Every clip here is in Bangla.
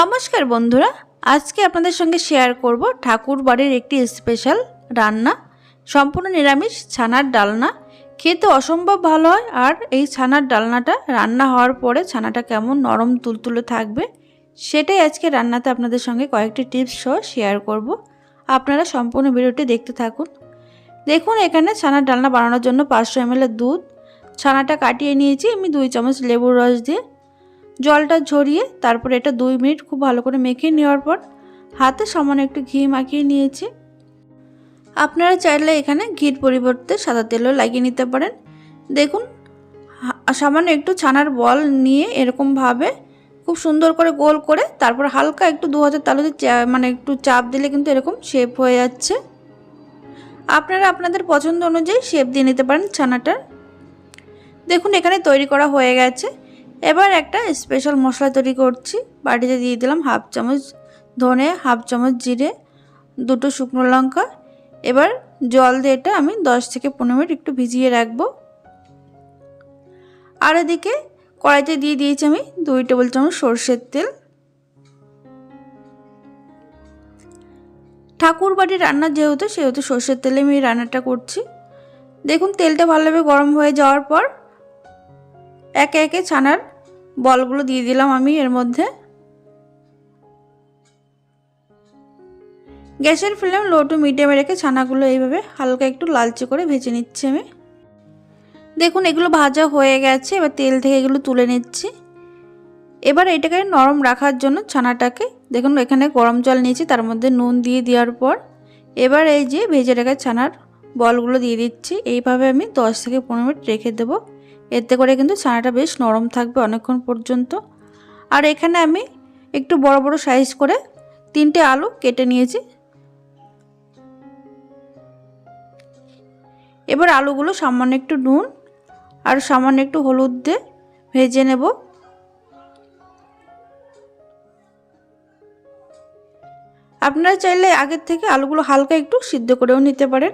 নমস্কার বন্ধুরা, আজকে আপনাদের সঙ্গে শেয়ার করব ঠাকুর বাড়ির একটি স্পেশাল রান্না। সম্পূর্ণ নিরামিষ ছানার ডালনা। খেতে অসম্ভব ভালো হয় আর এই ছানার ডালনাটা রান্না হওয়ার পরে ছানাটা কেমন নরম তুলতুলে থাকবে, সেটাই আজকে রান্নাতে আপনাদের সঙ্গে কয়েকটি টিপস সহ শেয়ার করব। আপনারা সম্পূর্ণ ভিডিওটি দেখতে থাকুন। দেখুন, এখানে ছানার ডালনা বানানোর জন্য পাঁচশো এম দুধ। ছানাটা কাটিয়ে নিয়েছি আমি দুই চামচ লেবুর রস দিয়ে। জলটা ঝরিয়ে তারপর এটা দুই মিনিট খুব ভালো করে মেখে নেওয়ার পর হাতে সামান্য একটু ঘি মাখিয়ে নিয়েছি। আপনারা চাইলে এখানে ঘির পরিবর্তে সাদা তেলও লাগিয়ে নিতে পারেন। দেখুন সামান্য একটু ছানার বল নিয়ে এরকমভাবে খুব সুন্দর করে গোল করে তারপর হালকা একটু দু হাজার তালুতে মানে একটু চাপ দিলে কিন্তু এরকম শেপ হয়ে যাচ্ছে। আপনারা আপনাদের পছন্দ অনুযায়ী শেপ দিয়ে নিতে পারেন ছানাটার। দেখুন, এখানে তৈরি করা হয়ে গেছে। এবার একটা স্পেশাল মশলা তৈরি করছি। বাটিতে দিয়ে দিলাম হাফ চামচ ধনে, হাফ চামচ জিরে, দুটো শুকনো লঙ্কা। এবার জল দিয়ে এটা আমি দশ থেকে পনেরো মিনিট একটু ভিজিয়ে রাখব। আর এদিকে কড়াইতে দিয়ে দিয়েছি আমি দুই টেবিল চামচ সর্ষের তেল। ঠাকুর বাড়ির রান্না যেহেতু, সেহেতু সর্ষের তেলে আমি রান্নাটা করছি। দেখুন, তেলটা ভালোভাবে গরম হয়ে যাওয়ার পর একে একে ছানার বলগুলো দিয়ে দিলাম আমি এর মধ্যে। গ্যাসের ফ্লেম লো টু মিডিয়ামে রেখে ছানাগুলো এইভাবে হালকা একটু লালচে করে ভেজে নিচ্ছি আমি। দেখুন, এগুলো ভাজা হয়ে গেছে, এবার তেল থেকে এগুলো তুলে নিচ্ছি। এবার এটাকে নরম রাখার জন্য ছানাটাকে, দেখুন, এখানে গরম জল নিয়েছি, তার মধ্যে নুন দিয়ে দেওয়ার পর এবার এই যে ভেজে রাখা ছানার বলগুলো দিয়ে দিচ্ছি। এইভাবে আমি দশ থেকে পনেরো মিনিট রেখে দেবো। এতে করে কিন্তু ছানাটা বেশ নরম থাকবে অনেকক্ষণ পর্যন্ত। আর এখানে আমি একটু বড় বড় সাইজ করে তিনটে আলু কেটে নিয়েছি। এবার আলুগুলো সামান্য একটু নুন আর সামান্য একটু হলুদ দিয়ে ভেজে নেব। আপনারা চাইলে আগের থেকে আলুগুলো হালকা একটু সিদ্ধ করেও নিতে পারেন।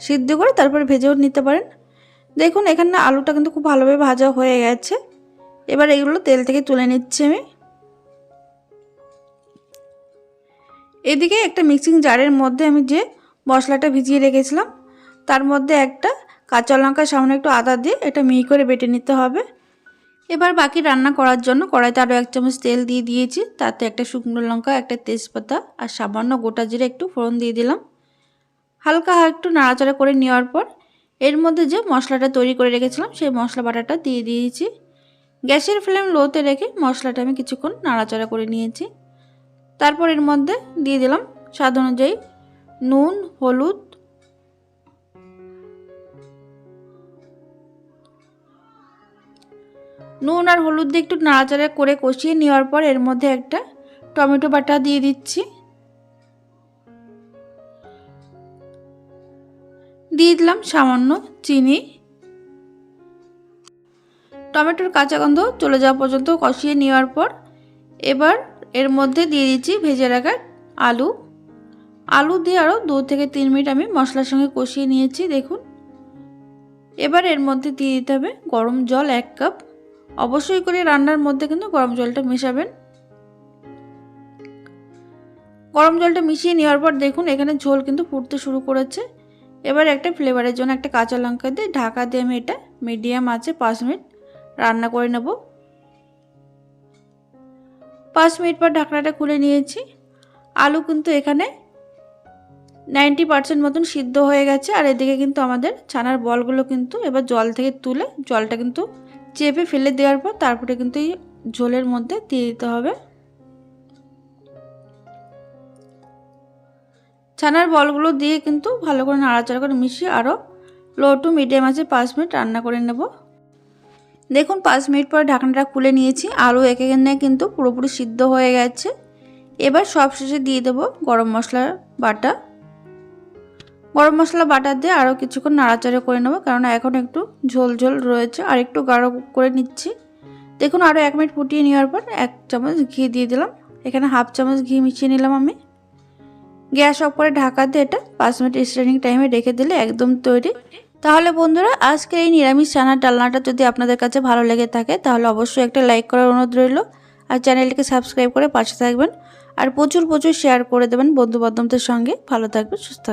সিদ্ধ করে তারপরে ভেজেও নিতে পারেন। দেখুন, এখানে আলুটা কিন্তু খুব ভালোভাবে ভাজা হয়ে গেছে। এবার এগুলো তেল থেকে তুলে নিচ্ছি আমি। এদিকে একটা মিক্সিং জারের মধ্যে আমি যে মশলাটা ভিজিয়ে রেখেছিলাম, তার মধ্যে একটা কাঁচা লঙ্কা সামনে একটু আদা দিয়ে এটা মিহি করে বেটে নিতে হবে। এবার বাকি রান্না করার জন্য কড়াইতে আরও এক চামচ তেল দিয়ে দিয়েছি, তাতে একটা শুকনো লঙ্কা, একটা তেজপাতা আর সামান্য গোটা জিরে একটু ফোড়ন দিয়ে দিলাম। হালকা একটু নাড়াচাড়া করে নেওয়ার পর এর মধ্যে যে মশলাটা তৈরি করে রেখেছিলাম, সেই মশলা বাটাটা দিয়ে দিয়েছি। গ্যাসের ফ্লেম লোতে রেখে মশলাটা আমি কিছুক্ষণ নাড়াচাড়া করে নিয়েছি। তারপর এর মধ্যে দিয়ে দিলাম স্বাদ অনুযায়ী নুন, হলুদ, নুন আর হলুদ দিয়ে একটু নাড়াচাড়া করে কষিয়ে নেওয়ার পর এর মধ্যে একটা টমেটো বাটা দিয়ে দিচ্ছি। দিয়ে দিলাম সামান্য চিনি। টমেটোর কাঁচা গন্ধ চলে যাওয়া পর্যন্ত কষিয়ে নেওয়ার পর এবার এর মধ্যে দিয়ে দিচ্ছি ভেজে রাখা আলু। আলু দিয়ে আরও দু থেকে তিন মিনিট আমি মশলার সঙ্গে কষিয়ে নিয়েছি, দেখুন। এবার এর মধ্যে দিয়ে দিতে হবে গরম জল এক কাপ। অবশ্যই করে রান্নার মধ্যে কিন্তু গরম জলটা মেশাবেন। গরম জলটা মিশিয়ে নেওয়ার পর দেখুন এখানে ঝোল কিন্তু ফুটতে শুরু করেছে। এবার একটা ফ্লেভারের জন্য একটা কাঁচা লঙ্কা দিয়ে ঢাকা দিয়ে আমি এটা মিডিয়াম আছে পাঁচ মিনিট রান্না করে নেব। পাঁচ মিনিট পর ঢাকনাটা খুলে নিয়েছি। আলু কিন্তু এখানে নাইনটি পার্সেন্ট মতন সিদ্ধ হয়ে গেছে আর এদিকে কিন্তু আমাদের ছানার বলগুলো কিন্তু এবার জল থেকে তুলে জলটা কিন্তু চেপে ফেলে দেওয়ার পর তারপরে কিন্তু এই ঝোলের মধ্যে দিয়ে দিতে হবে। ছানার বলগুলো দিয়ে কিন্তু ভালো করে নাড়াচাড়া করে মিশিয়ে আরও লো টু মিডিয়াম আছে পাঁচ মিনিট রান্না করে নেব। দেখুন, পাঁচ মিনিট পর ঢাকনাটা খুলে নিয়েছি। আলু এখানে কিন্তু পুরোপুরি সিদ্ধ হয়ে গেছে। এবার সব শেষে দিয়ে দেবো গরম মশলার বাটা। গরম মশলা বাটা দিয়ে আরও কিছুক্ষণ নাড়াচাড়া করে নেব কারণ এখন একটু ঝোল ঝোল রয়েছে। আর একটু গাঢ় করে নিচ্ছি। দেখুন আরও এক মিনিট ফুটিয়ে নেওয়ার পর এক চামচ ঘি দিয়ে দিলাম। এখানে হাফ চামচ ঘি মিশিয়ে নিলাম আমি। গ্যাস অফ করে ঢাকা দিয়ে এটা পাঁচ মিনিট স্ট্যান্ডিং টাইমে রেখে দিলে একদম তৈরি। তাহলে বন্ধুরা, আজকের এই নিরামিষ চানার ডালনাটা যদি আপনাদের কাছে ভালো লেগে থাকে, তাহলে অবশ্যই একটা লাইক করার অনুরোধ রইল। আর চ্যানেলটিকে সাবস্ক্রাইব করে পাশে থাকবেন। আর প্রচুর প্রচুর শেয়ার করে দেবেন বন্ধুবান্ধবদের সঙ্গে। ভালো থাকবেন, সুস্থ